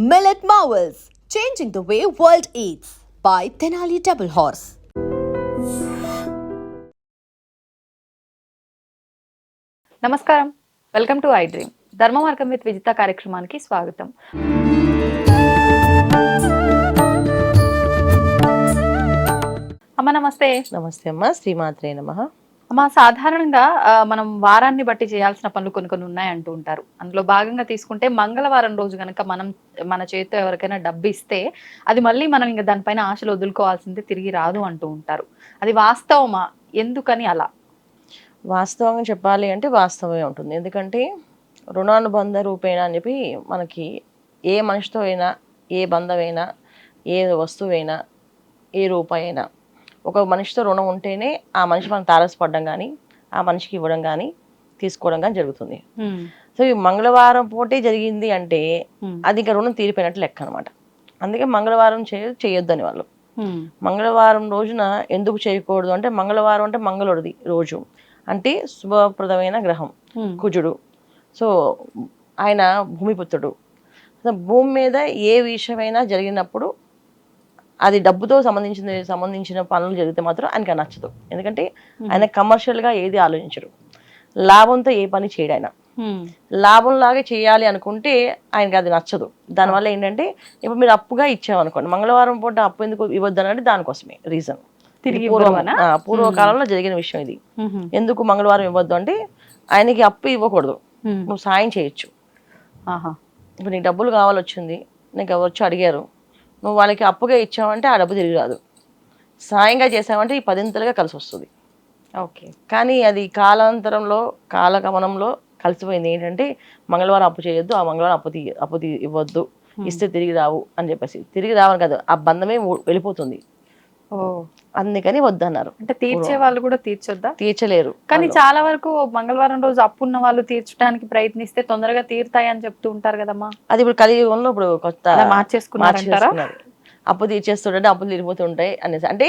Millet Marvels, changing the way world eats by Tenali Double Horse. నమస్కారం. Welcome to I dream ధర్మ మార్గం with Vijitha కార్యక్రమానికి స్వాగతం. అమ్మ నమస్తే. నమస్తే అమ్మ. శ్రీమాత్రే నమ. మా సాధారణంగా మనం వారాన్ని బట్టి చేయాల్సిన పనులు కొన్ని కొన్ని ఉన్నాయి అంటూ ఉంటారు. అందులో భాగంగా తీసుకుంటే మంగళవారం రోజు కనుక మనం మన చేతితో ఎవరికైనా డబ్బు ఇస్తే అది మళ్ళీ మనం ఇంకా దానిపైన ఆశలు వదులుకోవాల్సిందే తిరిగి రాదు అంటూ ఉంటారు. అది వాస్తవమా? ఎందుకని అలా? వాస్తవంగా చెప్పాలి అంటే వాస్తవమే ఉంటుంది. ఎందుకంటే రుణానుబంధ రూపేణ అని చెప్పి మనకి ఏ మనిషితో అయినా ఏ బంధమైనా ఏ వస్తువైనా ఏ రూపాయైనా అయినా ఒక మనిషితో రుణం ఉంటేనే ఆ మనిషి మనం తారసపడడం కానీ ఆ మనిషికి ఇవ్వడం కానీ తీసుకోవడం కానీ జరుగుతుంది. సో ఈ మంగళవారం పూటే జరిగింది అంటే అది ఇంకా రుణం తీరిపోయినట్టు లెక్క అనమాట అందుకే మంగళవారం చేయ చేయొద్దని వాళ్ళు. మంగళవారం రోజున ఎందుకు చేయకూడదు అంటే మంగళవారం అంటే మంగళుడిది రోజు. అంటే శుభప్రదమైన గ్రహం కుజుడు. సో ఆయన భూమిపుత్రుడు. భూమి మీద ఏ విషయమైనా జరిగినప్పుడు అది డబ్బుతో సంబంధించిన సంబంధించిన పనులు జరిగితే మాత్రం ఆయనకి నచ్చదు. ఎందుకంటే ఆయన కమర్షియల్గా ఏది ఆలోచించడు లాభంతో ఏ పని చేయడు ఆయన లాభంలాగా చేయాలి అనుకుంటే ఆయనకి అది నచ్చదు. దానివల్ల ఏంటంటే ఇప్పుడు మీరు అప్పుగా ఇచ్చామనుకోండి మంగళవారం పూట అప్పు ఎందుకు ఇవ్వద్దు అంటే దానికోసమే రీజన్ తిరిగి పూర్వకాలంలో జరిగిన విషయం ఇది. ఎందుకు మంగళవారం ఇవ్వద్దు అంటే ఆయనకి అప్పు ఇవ్వకూడదు. నువ్వు సాయం చేయొచ్చు. ఆహా. ఇప్పుడు నీకు డబ్బులు కావాలి వచ్చింది నీకు ఎవరు వచ్చి అడిగారు నువ్వు వాళ్ళకి అప్పుగా ఇచ్చావంటే ఆ డబ్బు తిరిగి రాదు. సాయంగా చేసావంటే ఈ పదింతలుగా కలిసి వస్తుంది. ఓకే. కానీ అది కాలాంతరంలో కాలగమనంలో కలిసిపోయింది. ఏంటంటే మంగళవారం అప్పు చేయొద్దు ఆ మంగళవారం అప్పు తీ అప్పు తీ ఇవ్వద్దు. ఇస్తే తిరిగి రావు అని చెప్పేసి. తిరిగి రావని కాదు ఆ బంధమే వెళ్ళిపోతుంది. అందుకని వద్దన్నారు. అంటే తీర్చే వాళ్ళు కూడా తీర్చొద్దా? తీర్చలేరు. కానీ చాలా వరకు మంగళవారం రోజు అప్పున్న వాళ్ళు తీర్చడానికి ప్రయత్నిస్తే తొందరగా తీరుతాయి అని చెప్తూ ఉంటారు కదమ్మా. అది ఇప్పుడు కలియుగంలో ఇప్పుడు కొత్త మార్చేసుకున్నారంటారా? మార్చేసుకున్నారు. అప్పు తీర్చేస్తుంటే అప్పులు తీరిపోతుంటాయి అనేసి. అంటే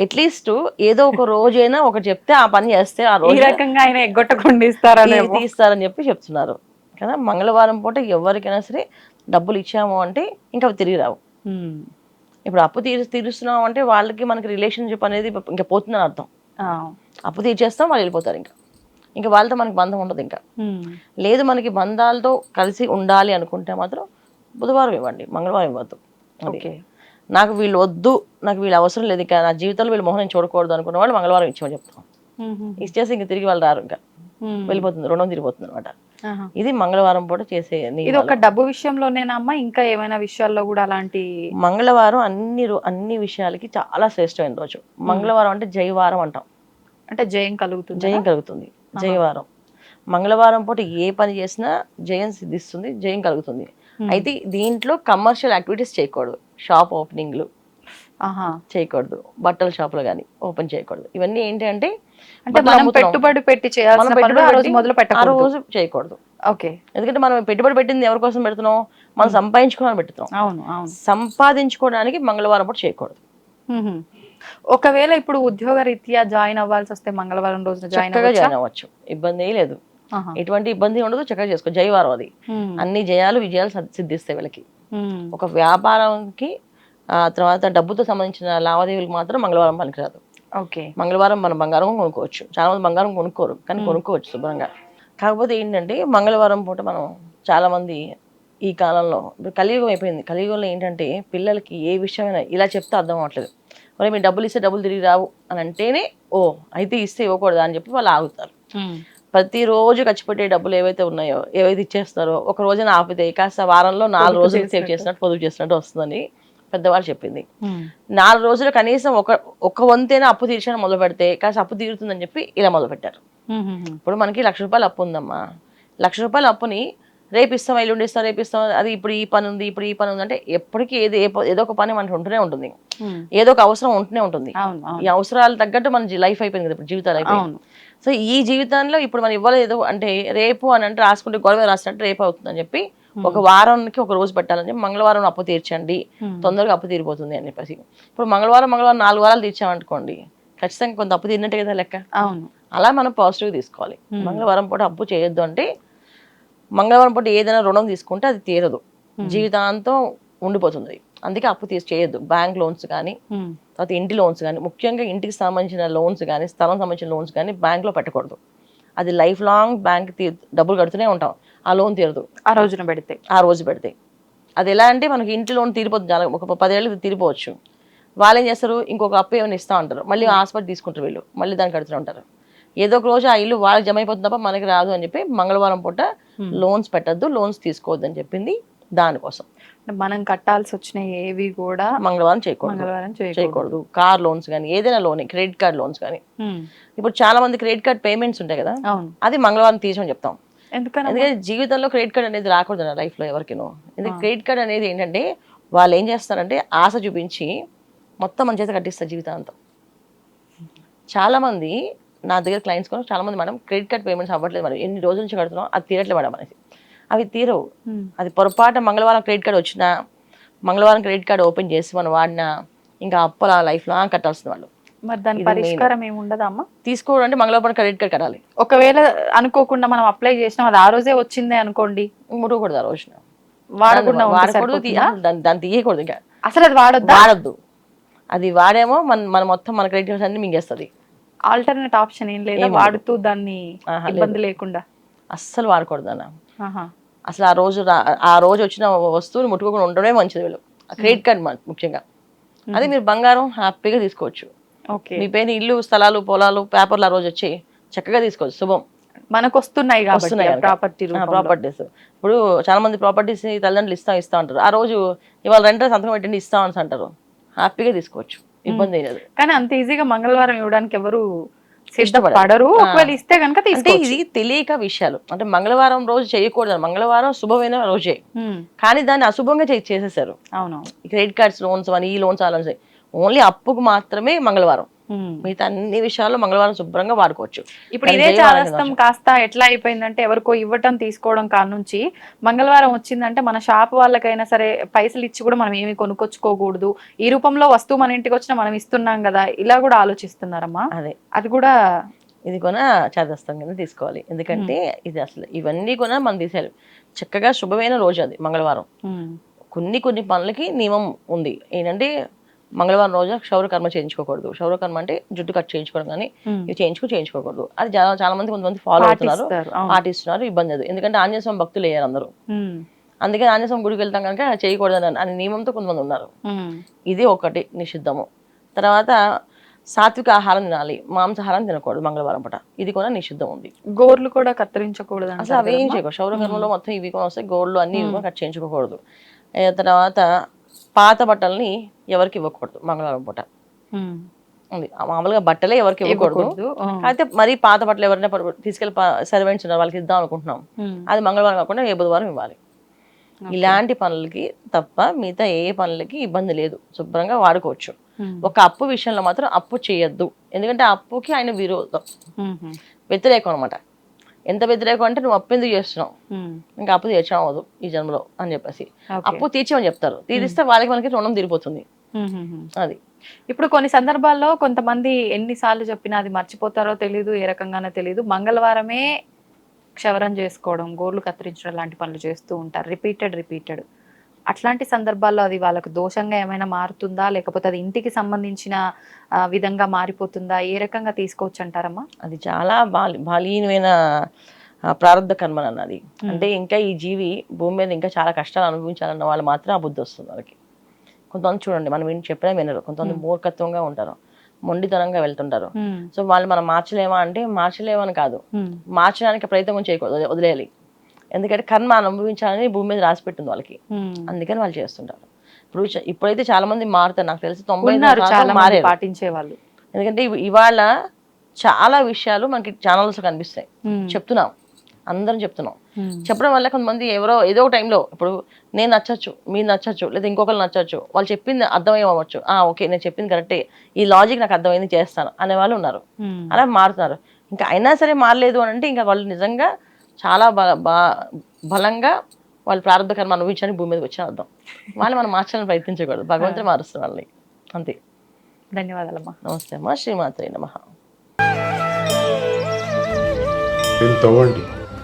అట్లీస్ట్ ఏదో ఒక రోజైనా ఒకటి చెప్తే ఆ పని చేస్తే ఆ రోజు రకంగా ఆయన ఎగ్గొట్టకుండా ఇస్తారనే తీస్తారని చెప్పి చెప్తున్నారు. కదా మంగళవారం పూట ఎవరికైనా సరే డబ్బులు ఇచ్చాము అంటే ఇంకా తిరిగి రావు. ఇప్పుడు అప్పు తీరు తీరుస్తున్నాం అంటే వాళ్ళకి మనకి రిలేషన్షిప్ అనేది ఇంకా పోతుందని అర్థం. అప్పు తీర్చేస్తాం వాళ్ళు వెళ్ళిపోతారు ఇంకా. ఇంకా వాళ్ళతో మనకి బంధం ఉండదు ఇంకా. లేదు మనకి బంధాలతో కలిసి ఉండాలి అనుకుంటే మాత్రం బుధవారం ఇవ్వండి మంగళవారం ఇవ్వద్దు. ఓకే. నాకు వీళ్ళు వద్దు నాకు వీళ్ళు అవసరం లేదు ఇంకా నా జీవితంలో వీళ్ళు మొహం నేను చూడకూడదు అనుకున్న వాళ్ళు మంగళవారం ఇచ్చామని చెప్తాం. ఇచ్చేసి ఇంక తిరిగి వాళ్ళు రారు ఇంకా. వెళ్ళిపోతుంది రుణం తిరిగిపోతుంది అనమాట ఇది మంగళవారం పూట చేసే ఇది. ఒక డబ్బు విషయంలోనేనమ్మా ఇంకా ఏమైనా విషయాల్లో కూడా అలాంటి మంగళవారం అన్ని అన్ని విషయాలకి చాలా శ్రేష్టమైన రోజు. మంగళవారం అంటే జయవారం అంటాం. అంటే జయం కలుగుతుంది? జయం కలుగుతుంది. జయవారం మంగళవారం పూట ఏ పని చేసినా జయం సిద్ధిస్తుంది జయం కలుగుతుంది. అయితే దీంట్లో కమర్షియల్ యాక్టివిటీస్ చేయకూడదు. షాప్ ఓపెనింగ్లు ఆహా. చేయకూడదు. బట్టల షాపులు కానీ ఓపెన్ చేయకూడదు. ఇవన్నీ ఏంటి అంటే మనం. పెట్టుబడి పెట్టి మనం చేయాల్సిన పనులు పెట్టుబడి ఆ రోజు పెట్టి మొదలు ఆ పెట్టకూడదు రోజు చేయకూడదు. ఓకే. ఎందుకంటే మనం పెట్టుబడి పెట్టింది ఎవరి కోసం పెడుతున్నాం? మనం సంపాదించుకోవడానికి పెడుతున్నాం. అవును అవును. సంపాదించుకోవడానికి మంగళవారం పూట చేయకూడదు. మ్మ్. ఒకవేళ ఇప్పుడు ఉద్యోగ రీత్యా జాయిన్ అవ్వాల్సి వస్తే మంగళవారం రోజున జాయిన్ చక్కగా అవ్వచ్చా? జాయిన్ అవ్వచ్చు. ఇబ్బంది ఏం లేదు. ఎటువంటి ఇబ్బంది ఉండదు. చక్కగా చేసుకో. జయవారం అది. అన్ని జయాలు విజయాలు సద్- సిద్ధిస్తాయి వీళ్ళకి. ఒక వ్యాపారంకి ఆ తర్వాత డబ్బుతో సంబంధించిన లావాదేవీలకు మాత్రం మంగళవారం పనికిరాదు. ఓకే. మంగళవారం మనం బంగారం కొనుక్కోవచ్చు. చాలా మంది బంగారం కొనుక్కోరు కానీ కొనుక్కోవచ్చు శుభ్రంగా. కాకపోతే ఏంటంటే మంగళవారం పూట మనం చాలా మంది ఈ కాలంలో ఇప్పుడు కలియుగం అయిపోయింది. కలియుగంలో ఏంటంటే పిల్లలకి ఏ విషయమైనా ఇలా చెప్తే అర్థం అవ్వట్లేదు. మరి మీరు డబ్బులు ఇస్తే డబ్బులు తిరిగి రావు అని అంటేనే ఓ అయితే ఇస్తే ఇవ్వకూడదు అని చెప్పి వాళ్ళు ఆగుతారు. ప్రతిరోజు ఖర్చు పెట్టే డబ్బులు ఏవైతే ఉన్నాయో ఏవైతే ఇచ్చేస్తారో ఒక రోజున ఆపితే కాస్త వారంలో నాలుగు రోజులు సేవ్ చేసినట్టు పొదుపు చేసినట్టు వస్తుందని పెద్దవాళ్ళు చెప్పింది. నాలుగు రోజులు కనీసం ఒక ఒక వంతైనా అప్పు తీర్చడం మొదలు పెడితే కాస్త అప్పు తీరుతుందని చెప్పి ఇలా మొదలు పెట్టారు. ఇప్పుడు మనకి లక్ష రూపాయలు అప్పు ఉందమ్మా. లక్ష రూపాయల అప్పుని రేపు ఇస్తాం ఎల్లుండి ఇస్తాం రేపు ఇస్తాం అది ఇప్పుడు ఈ పని ఉంది ఇప్పుడు ఈ పని ఉంది అంటే ఎప్పటికీ ఏది ఏదో ఒక పని మనకి ఉంటూనే ఉంటుంది. ఏదో ఒక అవసరం ఉంటూనే ఉంటుంది. ఈ అవసరాలు తగ్గట్టు మన లైఫ్ అయిపోయింది కదా ఇప్పుడు జీవితాలు అయిపోయింది. సో ఈ జీవితంలో ఇప్పుడు మనం ఇవ్వలేదు అంటే రేపు అని అంటే రాసుకుంటే గొడవ రాసినట్టు రేపు అవుతుందని చెప్పి ఒక వారానికి ఒక రోజు పెట్టాలని మంగళవారం అప్పు తీర్చండి. Hmm. తొందరగా అప్పు తీరిపోతుంది అని చెప్పేసి. ఇప్పుడు మంగళవారం మంగళవారం నాలుగు వారాలు తీర్చామనుకోండి ఖచ్చితంగా కొంత అప్పు తీరినట్టే కదా లెక్క. అవును. అలా మనం పాజిటివ్ తీసుకోవాలి. మంగళవారం పూట అప్పు చేయొద్దు అంటే మంగళవారం పూట ఏదైనా రుణం తీసుకుంటే అది తీరదు. జీవితాంతం ఉండిపోతుంది. అందుకే అప్పు తీసి చేయొద్దు. బ్యాంక్ లోన్స్ కానీ తర్వాత ఇంటి లోన్స్ కానీ ముఖ్యంగా ఇంటికి సంబంధించిన లోన్స్ కానీ స్థలం సంబంధించిన లోన్స్ కానీ బ్యాంక్లో పెట్టకూడదు. అది లైఫ్ లాంగ్ బ్యాంక్ తీ డబ్బులు కడుతూనే ఉంటాం. ఆ లోన్ తీరదు. ఆ రోజున పెడితే. ఆ రోజు పెడితే. అది ఎలా అంటే మనకి ఇంటి లోన్ తీరిపోతుంది చాలా ఒక పదేళ్ళు తీరిపోవచ్చు. వాళ్ళు ఏం చేస్తారు? ఇంకొక అప్పు ఏమైనా ఇస్తా ఉంటారు మళ్ళీ హాస్పిటల్ తీసుకుంటారు వీళ్ళు. మళ్ళీ దాన్ని కడుతూ ఉంటారు. ఏదో ఒక రోజు ఆ ఇల్లు వాళ్ళకి జమ అయిపోతుంది తప్ప మనకి రాదు అని చెప్పి మంగళవారం పూట లోన్స్ పెట్టద్దు లోన్స్ తీసుకోవద్దు అని చెప్పింది దానికోసం. మనం కట్టాల్సి వచ్చిన ఏవి కూడా మంగళవారం చేయకూడదు. మంగళవారం చేయకూడదు. కార్ లోన్స్ కానీ ఏదైనా లోన్ క్రెడిట్ కార్డ్ లోన్స్ కానీ ఇప్పుడు చాలా మంది క్రెడిట్ కార్డ్ పేమెంట్స్ ఉంటాయి కదా? అది మంగళవారం తీసమని చెప్తాం. ఎందుకంటే జీవితంలో క్రెడిట్ కార్డ్ అనేది రాకూడదు నా లైఫ్లో ఎవరికినో. ఎందుకంటే క్రెడిట్ కార్డ్ అనేది ఏంటంటే వాళ్ళు ఏం చేస్తారంటే ఆశ చూపించి మొత్తం మన చేత కట్టిస్తారు జీవితాంతం. చాలా మంది నా దగ్గర క్లయింట్స్ కూడా చాలా మంది మేడం క్రెడిట్ కార్డ్ పేమెంట్స్ అవ్వట్లేదు మేడం. ఎన్ని రోజుల నుంచి కడుతున్నాం అది తీరట్లేదు మేడం అనేసి. అవి తీరవు. అది పొరపాటు మంగళవారం క్రెడిట్ కార్డ్ వచ్చినా మంగళవారం క్రెడిట్ కార్డ్ ఓపెన్ చేసి మనం వాడినా ఇంకా అప్పల లైఫ్ లాంగ్ కట్టాల్సిన వాళ్ళు. మరి దాని పరిష్కారం ఏమి ఉండదా అమ్మా? తీసుకోవడం మంగళవారం క్రెడిట్ కార్డ్ కట్టాలి. ఒకవేళ అనుకోకుండా మనం అప్లై చేసినాం అది ఆ రోజే వచ్చిందే అనుకోండి. ముట్టకూడదు ఆ రోజున. వాడకుండా వాడకూడదు? దాన్ని తీయకూడదు ఇంకా. అసలు అది వాడొద్దా? వాడద్దు. అది వాడేమో మన మన మొత్తం మన క్రెడిట్ కార్డ్స్ అన్ని మింగేస్తుంది. ఆల్టర్నేట్ ఆప్షన్ ఏం లేదా. వాడుతూ దాన్ని ఇబ్బంది లేకుండా. అస్సలు వాడకూడదు అన్న. అసలు ఆ రోజు ఆ రోజు వచ్చిన వస్తువుని ముట్టుకోకుండా ఉండడమే మంచిది వీళ్ళు. క్రెడిట్ కార్డ్ ముఖ్యంగా. అది మీరు బంగారం హ్యాపీగా తీసుకోవచ్చు. మీ పైన ఇల్లు స్థలాలు పొలాలు పేపర్లు ఆ రోజు వచ్చి చక్కగా తీసుకోవచ్చు. శుభం. మనకు వస్తున్నాయి ప్రాపర్టీ ప్రాపర్టీస్ ఇప్పుడు చాలా మంది ప్రాపర్టీస్ తల్లిదండ్రులు ఇస్తా ఇస్తా ఉంటారు ఆ రోజు ఇవాళ రెంటో సంతకం పెట్టండి ఇస్తా అని అంటారు. హ్యాపీగా తీసుకోవచ్చు. ఇబ్బంది లేదు. కానీ అంత ఈజీగా మంగళవారం ఇవ్వడానికి ఎవరు. సిద్ధపడరు. ఒకవేళ ఇస్తే కనుక అంటే ఇది తెలియక విషయాలు. అంటే మంగళవారం రోజు చేయకూడదు మంగళవారం శుభమైన రోజే. కానీ దాన్ని అశుభంగా చేసేసారు అవును క్రెడిట్ కార్డ్స్ లోన్స్ అని ఈ లోన్స్ ఆ లోన్స్ ఓన్లీ అప్పుకు మాత్రమే మంగళవారం. మిగతా అన్ని విషయాల్లో మంగళవారం శుభ్రంగా వాడుకోవచ్చు. ఇప్పుడు ఇదే చాదస్తం కాస్త ఎట్లా అయిపోయిందంటే ఎవరికో ఇవ్వటం తీసుకోవడం కాడ నుంచి మంగళవారం వచ్చిందంటే మన షాప్ వాళ్ళకైనా సరే పైసలు ఇచ్చి కూడా మనం ఏమి కొనుక్కొచ్చుకోకూడదు. ఈ రూపంలో వస్తువు మన ఇంటికి వచ్చినా మనం ఇస్తున్నాం కదా ఇలా కూడా ఆలోచిస్తున్నారమ్మా? అదే. అది కూడా ఇది కూడా చేదస్తం కింద తీసుకోవాలి. ఎందుకంటే ఇది అసలు ఇవన్నీ కూడా మనం తీసేయాలి. చక్కగా శుభమైన రోజు అది మంగళవారం. కొన్ని కొన్ని పనులకి నియమం ఉంది. ఏంటంటే మంగళవారం రోజు క్షౌర కర్మ చేయించుకోకూడదు. క్షౌర కర్మ అంటే జుట్టు కట్ చేయించుకోవడం కానీ. ఇవి చేయించుకో చేయించుకోకూడదు. అది చాలా మంది కొంతమంది ఫాలో అవుతున్నారు. పాటిస్తున్నారు ఇబ్బంది లేదు. ఎందుకంటే ఆంజనేయ స్వామి భక్తులు అయ్యారు అందరూ. అందుకే ఆంజనేయ స్వామి గుడికి వెళ్తాం కనుక చేయకూడదు అని నియమంతో కొంతమంది ఉన్నారు. ఇది ఒకటి నిషిద్ధము. తర్వాత సాత్విక ఆహారం తినాలి మాంసాహారం తినకూడదు మంగళవారం పూట. ఇది కూడా నిషిద్ధం ఉంది. గోర్లు కూడా కత్తిరించకూడదు అసలు అవి ఏం? చేయకూడదు క్షౌరకర్మలో మొత్తం ఇవి కూడా వస్తాయి. గోల్డ్ అన్ని కట్ చేయించుకోకూడదు. తర్వాత పాత బట్టల్ని ఎవరికి ఇవ్వకూడదు మంగళవారం పూట. ఉంది మామూలుగా బట్టలే ఎవరికి ఇవ్వకూడదు. అయితే మరీ పాత బట్టలు ఎవరైనా తీసుకెళ్ళి సర్వెంట్స్ ఉన్నారు వాళ్ళకి ఇద్దాం అనుకుంటున్నాం. అది మంగళవారం కాకుండా ఏ బుధవారం ఇవ్వాలి. ఇలాంటి పనులకి తప్ప మిగతా ఏ పనులకి ఇబ్బంది లేదు. శుభ్రంగా వాడుకోవచ్చు. ఒక అప్పు విషయంలో మాత్రం అప్పు చేయొద్దు. ఎందుకంటే అప్పుకి ఆయన విరోధం. వ్యతిరేకం అనమాట ఎంత వ్యతిరేకం అంటే నువ్వు అప్పు ఎందుకు చేస్తున్నావు ఇంకా అప్పు తీర్చడం అవ్వదు ఈ జన్మలో అని చెప్పేసి. అప్పు తీర్చమని చెప్తారు. తీరిస్తే వాళ్ళకి మనకి రుణం తీరిపోతుంది. అది. ఇప్పుడు కొన్ని సందర్భాల్లో కొంతమంది ఎన్నిసార్లు చెప్పినా అది మర్చిపోతారో తెలియదు ఏ రకంగానో తెలియదు మంగళవారమే క్షవరం చేసుకోవడం గోర్లు కత్తిరించడం లాంటి పనులు చేస్తూ ఉంటారు. Repeated repeated. అట్లాంటి సందర్భాల్లో అది వాళ్ళకు దోషంగా ఏమైనా మారుతుందా? లేకపోతే అది ఇంటికి సంబంధించిన విధంగా మారిపోతుందా? ఏ రకంగా తీసుకోవచ్చు అంటారమ్మా అది చాలా బాలి బలీనమైన ఆ, ప్రారంధ కర్మ అన్నది అంటే ఇంకా ఈ జీవి భూమి మీద ఇంకా చాలా కష్టాలు అనుభవించాలన్న వాళ్ళు మాత్రం ఆ బుద్ధి వస్తుంది వాళ్ళకి. కొంతమంది చూడండి మనం విని చెప్పినా వినరు. కొంతమంది మూర్ఖత్వంగా ఉంటారు. మొండితనంగా వెళ్తుంటారు. సో వాళ్ళు మనం మార్చలేమా అంటే మార్చలేమని కాదు. మార్చడానికి ప్రయత్నం చేయకూడదు వదిలే- వదిలేయాలి. ఎందుకంటే కర్మ అనుభవించాలని భూమి మీద రాసి పెట్టింది వాళ్ళకి. అందుకని వాళ్ళు చేస్తుంటారు. ఇప్పుడు ఇప్పుడైతే చాలా మంది మారుతారు. నాకు తెలిసి తొంభై మారారు. పాటించే వాళ్ళు ఎందుకంటే ఇవ- ఇవాళ చాలా విషయాలు మనకి ఛానల్స్ కనిపిస్తాయి. చెప్తున్నాం. అందరం చెప్తున్నాం. చెప్పడం వల్ల కొంతమంది ఎవరో ఏదో ఒక టైంలో ఇప్పుడు నేను నచ్చచ్చు మీరు నచ్చచ్చు లేదా ఇంకొకరు నచ్చచ్చు వాళ్ళు చెప్పింది అర్థమయ్యవచ్చు. ఆ ఓకే నేను చెప్పింది కరెక్టే. ఈ లాజిక్ నాకు అర్థమైంది చేస్తాను అనే వాళ్ళు ఉన్నారు. అలా మారుతున్నారు. ఇంకా అయినా సరే మారలేదు అని అంటే ఇంకా వాళ్ళు నిజంగా చాలా బలంగా వాళ్ళు ప్రారంభ కర్మ అనుభవించడానికి భూమి మీద వచ్చి అర్థం. వాళ్ళు మనం మార్చాలని ప్రయత్నించకూడదు. భగవంతుడు మారుస్తారు వాళ్ళని. అంతే. ధన్యవాదాలమ్మా. నమస్తే అమ్మా. శ్రీమాత్రే నమ. దీన్ని తవ్వండి.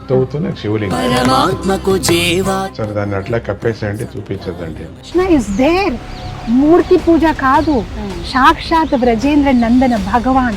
తవ్వుతున్న శివలింగం. పరమాత్మకు జీవా సరే దాన్ని అట్లా కప్పేసేయండి చూపించదండి కృష్ణ ఇస్ దేర్ మూర్తి పూజ కాదు. సాక్షాత్ బ్రజేంద్ర నందన భగవాన్.